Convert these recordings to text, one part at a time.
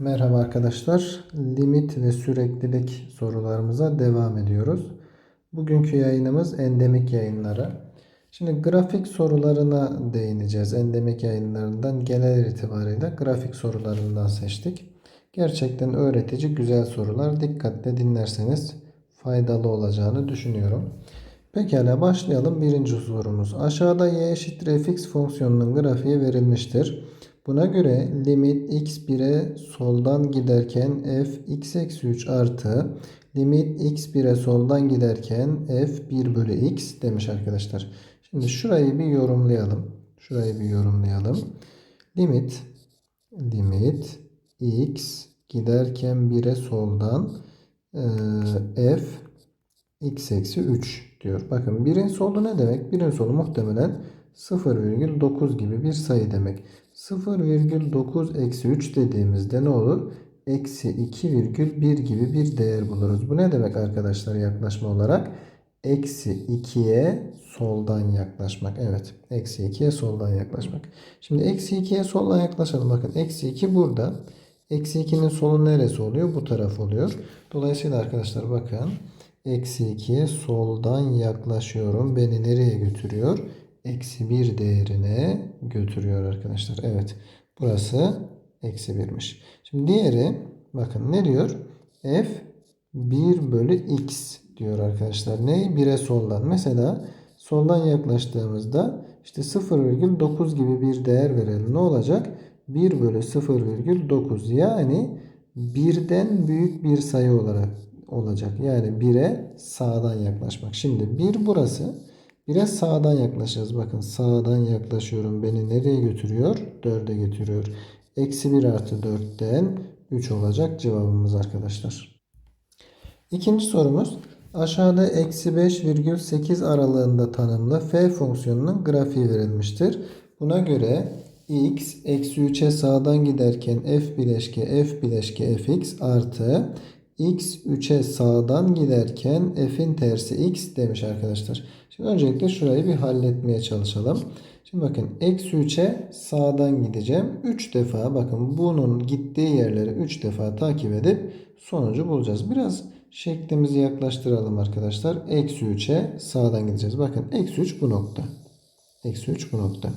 Merhaba arkadaşlar. Limit ve süreklilik sorularımıza devam ediyoruz. Bugünkü yayınımız endemik yayınları. Şimdi grafik sorularına değineceğiz. Endemik yayınlarından genel itibariyle grafik sorularından seçtik. Gerçekten öğretici güzel sorular. Dikkatle dinlerseniz faydalı olacağını düşünüyorum. Pekala başlayalım. Birinci sorumuz. Aşağıda y eşittir fx fonksiyonunun grafiği verilmiştir. Buna göre limit x1'e soldan giderken f x eksi 3 artı limit x1'e soldan giderken f 1 bölü x demiş arkadaşlar. Şimdi şurayı bir yorumlayalım. Şurayı bir yorumlayalım. Limit limit x giderken 1'e soldan e, f x eksi 3 diyor. Bakın birin solu ne demek? Birin solu muhtemelen 0,9 gibi bir sayı demek. 0,9 eksi 3 dediğimizde ne olur? Eksi 2,1 gibi bir değer buluruz. Bu ne demek arkadaşlar yaklaşma olarak? Eksi 2'ye soldan yaklaşmak. Evet. Eksi 2'ye soldan yaklaşmak. Şimdi eksi 2'ye soldan yaklaşalım. Bakın eksi 2 burada. Eksi 2'nin solu neresi oluyor? Bu taraf oluyor. Dolayısıyla arkadaşlar bakın. Eksi 2'ye soldan yaklaşıyorum. Beni nereye götürüyor? Eksi 1 değerine götürüyor arkadaşlar. Evet. Burası eksi 1'miş. Şimdi diğeri bakın ne diyor? F 1 bölü x diyor arkadaşlar. Ne? 1'e soldan. Mesela soldan yaklaştığımızda işte 0,9 gibi bir değer verelim. Ne olacak? 1 bölü 0,9 yani birden büyük bir sayı olarak olacak. Yani 1'e sağdan yaklaşmak. Şimdi 1 burası. 1'e sağdan yaklaşacağız. Bakın sağdan yaklaşıyorum. Beni nereye götürüyor? 4'e götürüyor. Eksi 1 artı 4'ten 3 olacak cevabımız arkadaşlar. İkinci sorumuz. Aşağıda eksi 5,8 aralığında tanımlı f fonksiyonunun grafiği verilmiştir. Buna göre x eksi 3'e sağdan giderken f bileşke f bileşke fx artı x 3'e sağdan giderken f'in tersi x demiş arkadaşlar. Şimdi öncelikle şurayı bir halletmeye çalışalım. Şimdi bakın eksi 3'e sağdan gideceğim. 3 defa bakın bunun gittiği yerleri 3 defa takip edip sonucu bulacağız. Biraz şeklimizi yaklaştıralım arkadaşlar. Eksi 3'e sağdan gideceğiz. Bakın eksi 3 bu nokta. Eksi 3 bu nokta.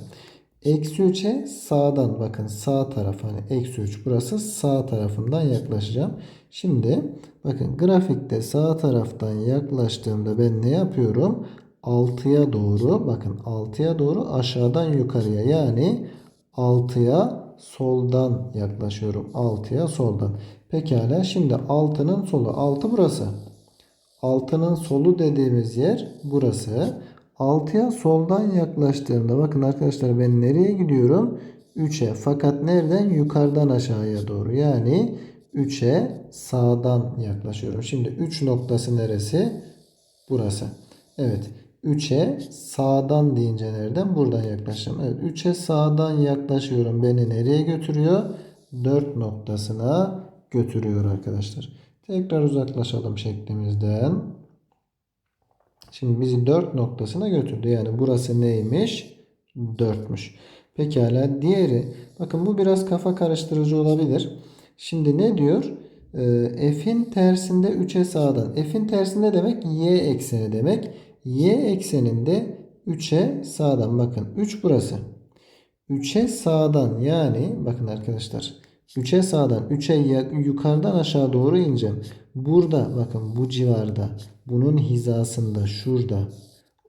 Eksi 3'e sağdan bakın sağ taraf hani eksi 3 burası sağ tarafından yaklaşacağım. Şimdi bakın grafikte sağ taraftan yaklaştığımda ben ne yapıyorum? 6'ya doğru bakın 6'ya doğru aşağıdan yukarıya yani 6'ya soldan yaklaşıyorum. 6'ya soldan. Pekala şimdi 6'nın solu 6 burası. 6'nın solu dediğimiz yer burası. 6'ya soldan yaklaştığımda bakın arkadaşlar ben nereye gidiyorum? 3'e fakat nereden? Yukarıdan aşağıya doğru. Yani 3'e sağdan yaklaşıyorum. Şimdi 3 noktası neresi? Burası. Evet. 3'e sağdan deyince nereden? Buradan yaklaşacağım. Evet 3'e sağdan yaklaşıyorum. Beni nereye götürüyor? 4 noktasına götürüyor arkadaşlar. Tekrar uzaklaşalım şeklimizden. Şimdi bizi 4 noktasına götürdü. Yani burası neymiş? 4'müş. Pekala diğeri. Bakın bu biraz kafa karıştırıcı olabilir. Şimdi ne diyor? Ee, f'in tersinde 3'e sağdan. F'in tersinde demek y ekseni demek. Y ekseninde 3'e sağdan. Bakın 3 burası. 3'e sağdan yani bakın arkadaşlar 3'e sağdan 3'e yukarıdan aşağı doğru ineceğim. Burada bakın bu civarda bunun hizasında şurada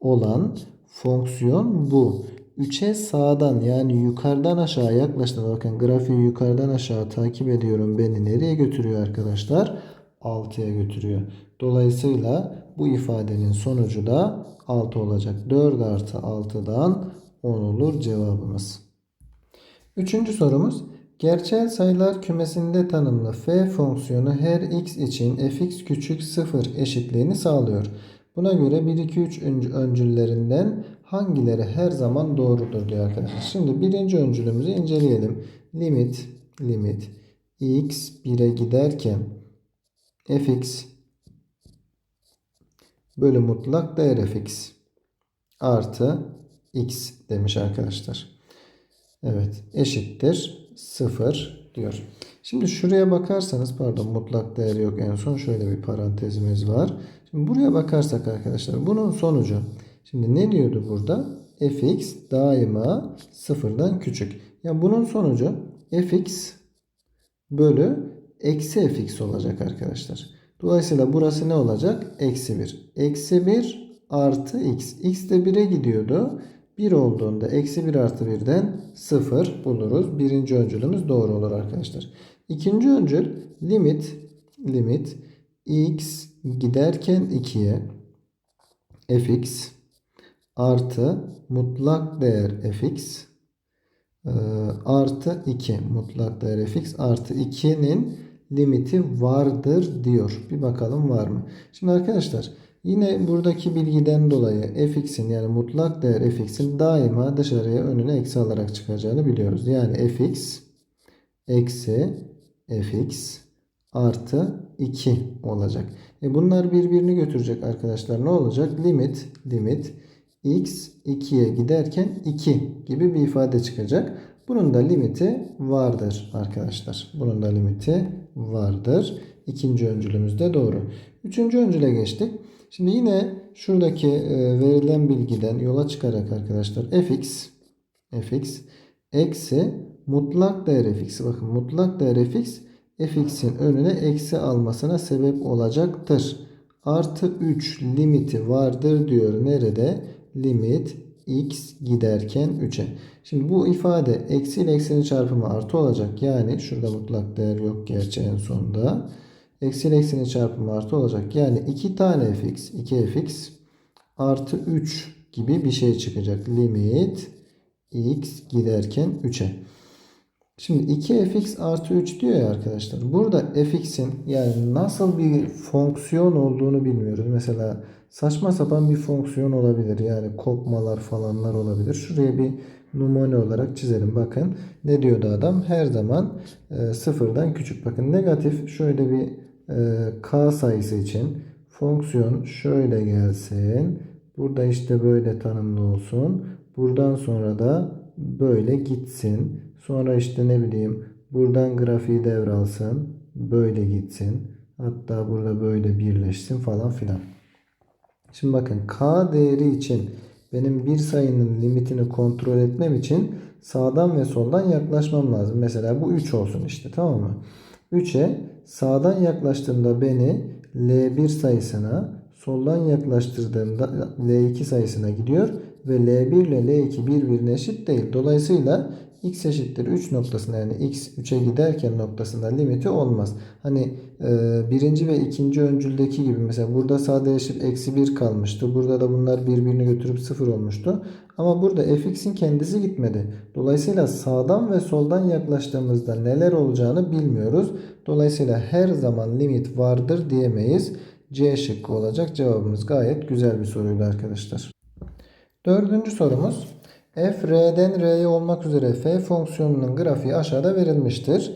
olan fonksiyon bu. 3'e sağdan yani yukarıdan aşağı yaklaştığında bakın grafiği yukarıdan aşağı takip ediyorum. Beni nereye götürüyor arkadaşlar? 6'ya götürüyor. Dolayısıyla bu ifadenin sonucu da 6 olacak. 4 artı 6'dan 10 olur cevabımız. Üçüncü sorumuz. Gerçel sayılar kümesinde tanımlı f fonksiyonu her x için fx küçük 0 eşitliğini sağlıyor. Buna göre 1, 2, 3 öncüllerinden hangileri her zaman doğrudur diyor arkadaşlar. Şimdi birinci öncülümüzü inceleyelim. Limit, limit x 1'e giderken fx bölü mutlak değer fx artı x demiş arkadaşlar. Evet eşittir 0 diyor. Şimdi şuraya bakarsanız pardon mutlak değer yok en son şöyle bir parantezimiz var. Şimdi buraya bakarsak arkadaşlar bunun sonucu. Şimdi ne diyordu burada? fx daima sıfırdan küçük. Ya bunun sonucu fx bölü eksi fx olacak arkadaşlar. Dolayısıyla burası ne olacak? Eksi 1. Eksi 1 artı x. x de 1'e gidiyordu. 1 olduğunda eksi 1 artı 1'den 0 buluruz. Birinci öncülümüz doğru olur arkadaşlar. İkinci öncül limit limit x giderken 2'ye fx artı mutlak değer fx e, artı 2 mutlak değer fx artı 2'nin limiti vardır diyor. Bir bakalım var mı? Şimdi arkadaşlar yine buradaki bilgiden dolayı fx'in yani mutlak değer fx'in daima dışarıya önüne eksi alarak çıkacağını biliyoruz. Yani fx eksi fx artı 2 olacak. E bunlar birbirini götürecek arkadaşlar. Ne olacak? Limit limit x 2'ye giderken 2 gibi bir ifade çıkacak. Bunun da limiti vardır arkadaşlar. Bunun da limiti vardır. İkinci öncülümüz de doğru. Üçüncü öncüle geçtik. Şimdi yine şuradaki e, verilen bilgiden yola çıkarak arkadaşlar fx fx eksi mutlak değer fx. Bakın mutlak değer fx fx'in önüne eksi almasına sebep olacaktır. Artı 3 limiti vardır diyor. Nerede? Limit x giderken 3'e. Şimdi bu ifade eksi ile eksinin çarpımı artı olacak. Yani şurada mutlak değer yok gerçi en sonunda. Eksi ile eksinin çarpımı artı olacak. Yani 2 tane fx 2 fx artı 3 gibi bir şey çıkacak. Limit x giderken 3'e. Şimdi 2fx artı 3 diyor ya arkadaşlar. Burada fx'in yani nasıl bir fonksiyon olduğunu bilmiyoruz. Mesela saçma sapan bir fonksiyon olabilir. Yani kopmalar falanlar olabilir. Şuraya bir numune olarak çizelim. Bakın ne diyordu adam? Her zaman e, sıfırdan küçük. Bakın negatif şöyle bir e, k sayısı için fonksiyon şöyle gelsin. Burada işte böyle tanımlı olsun. Buradan sonra da böyle gitsin. Sonra işte ne bileyim buradan grafiği devralsın. Böyle gitsin. Hatta burada böyle birleşsin falan filan. Şimdi bakın k değeri için benim bir sayının limitini kontrol etmem için sağdan ve soldan yaklaşmam lazım. Mesela bu 3 olsun işte tamam mı? 3'e sağdan yaklaştığımda beni L1 sayısına soldan yaklaştırdığımda L2 sayısına gidiyor ve L1 ile L2 birbirine eşit değil. Dolayısıyla x eşittir 3 noktasında yani x 3'e giderken noktasında limiti olmaz. Hani e, birinci ve ikinci öncüldeki gibi mesela burada sadeleşip eksi 1 kalmıştı. Burada da bunlar birbirini götürüp 0 olmuştu. Ama burada fx'in kendisi gitmedi. Dolayısıyla sağdan ve soldan yaklaştığımızda neler olacağını bilmiyoruz. Dolayısıyla her zaman limit vardır diyemeyiz. C şıkkı olacak. Cevabımız gayet güzel bir soruydu arkadaşlar. Dördüncü sorumuz. F r'den r'ye olmak üzere f fonksiyonunun grafiği aşağıda verilmiştir.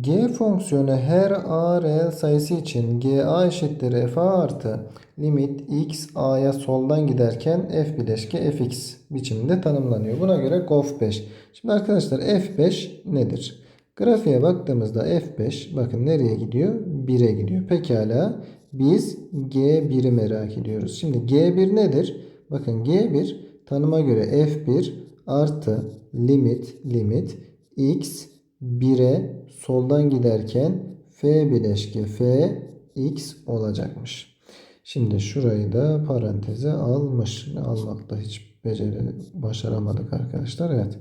g fonksiyonu her a reel sayısı için ga eşittir f a artı limit x a'ya soldan giderken f bileşke fx biçiminde tanımlanıyor. Buna göre gof 5. Şimdi arkadaşlar f5 nedir? Grafiğe baktığımızda f5 bakın nereye gidiyor? 1'e gidiyor. Pekala biz g1'i merak ediyoruz. Şimdi g1 nedir? Bakın G1 tanıma göre F1 artı limit limit x 1'e soldan giderken f bileşke f x olacakmış. Şimdi şurayı da paranteze almış. Almakta hiç beceri başaramadık arkadaşlar. Evet.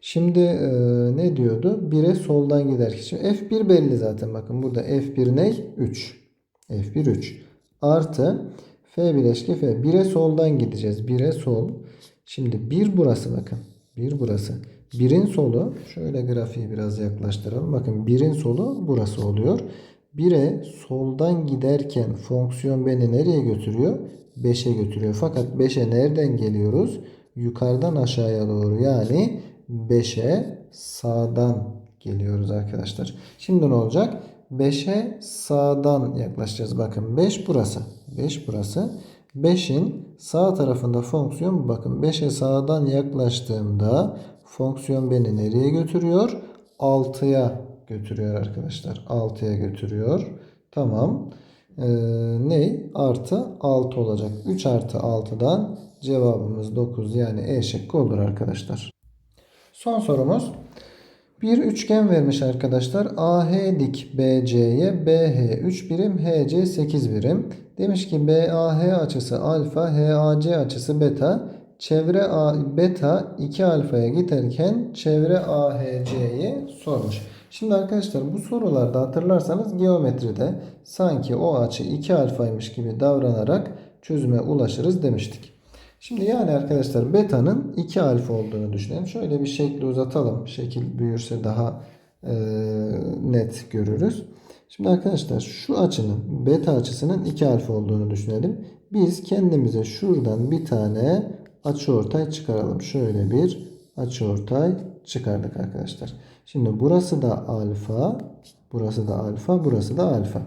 Şimdi e, ne diyordu? 1'e soldan giderken. Şimdi F1 belli zaten. Bakın burada F1 ne? 3. F1 3. Artı F bileşke F. 1'e soldan gideceğiz. 1'e sol. Şimdi 1 burası bakın. 1 burası. 1'in solu şöyle grafiği biraz yaklaştıralım. Bakın 1'in solu burası oluyor. 1'e soldan giderken fonksiyon beni nereye götürüyor? 5'e götürüyor. Fakat 5'e nereden geliyoruz? Yukarıdan aşağıya doğru. Yani 5'e sağdan geliyoruz arkadaşlar. Şimdi ne olacak? 5'e sağdan yaklaşacağız. Bakın 5 burası. 5 burası. 5'in sağ tarafında fonksiyon bakın 5'e sağdan yaklaştığımda fonksiyon beni nereye götürüyor? 6'ya götürüyor arkadaşlar. 6'ya götürüyor. Tamam. Ee, ne? Artı 6 olacak. 3 artı 6'dan cevabımız 9 yani E şıkkı olur arkadaşlar. Son sorumuz. Bir üçgen vermiş arkadaşlar. AH dik BC'ye BH 3 birim, HC 8 birim. Demiş ki BAH açısı alfa, HAC açısı beta. Çevre A, beta 2 alfaya giderken çevre AHC'yi sormuş. Şimdi arkadaşlar bu sorularda hatırlarsanız geometride sanki o açı 2 alfaymış gibi davranarak çözüme ulaşırız demiştik. Şimdi yani arkadaşlar beta'nın 2 alfa olduğunu düşünelim. Şöyle bir şekli uzatalım. Şekil büyürse daha e, net görürüz. Şimdi arkadaşlar şu açının beta açısının 2 alfa olduğunu düşünelim. Biz kendimize şuradan bir tane açıortay çıkaralım. Şöyle bir açıortay çıkardık arkadaşlar. Şimdi burası da alfa, burası da alfa, burası da alfa.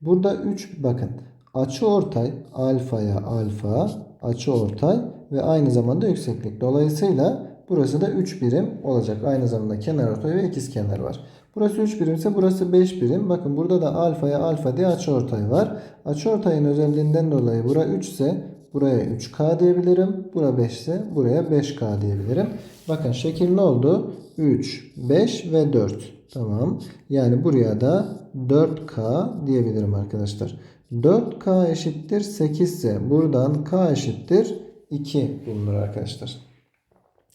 Burada 3 bakın açı ortay alfaya alfa, açı ortay ve aynı zamanda yükseklik. Dolayısıyla burası da 3 birim olacak. Aynı zamanda kenar ortay ve ikiz kenar var. Burası 3 birimse burası 5 birim. Bakın burada da alfaya alfa diye açı ortay var. Açı ortayın özelliğinden dolayı bura 3 ise buraya 3K diyebilirim. Bura 5 ise buraya 5K diyebilirim. Bakın şekil ne oldu? 3, 5 ve 4. Tamam. Yani buraya da 4K diyebilirim arkadaşlar. 4K eşittir 8 ise buradan K eşittir 2 bulunur arkadaşlar.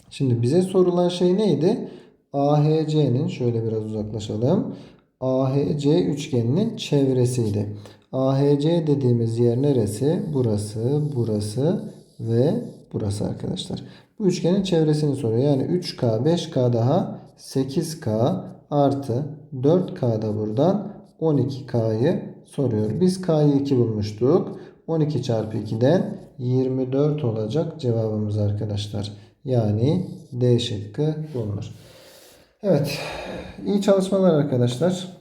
Şimdi bize sorulan şey neydi? AHC'nin şöyle biraz uzaklaşalım. AHC üçgeninin çevresiydi. AHC dediğimiz yer neresi? Burası, burası ve burası arkadaşlar. Bu üçgenin çevresini soruyor. Yani 3K, 5K daha 8K artı 4K da buradan 12K'yı soruyor. Biz K'yı 2 bulmuştuk. 12 çarpı 2'den 24 olacak cevabımız arkadaşlar. Yani D şıkkı bulunur. Evet. iyi çalışmalar arkadaşlar.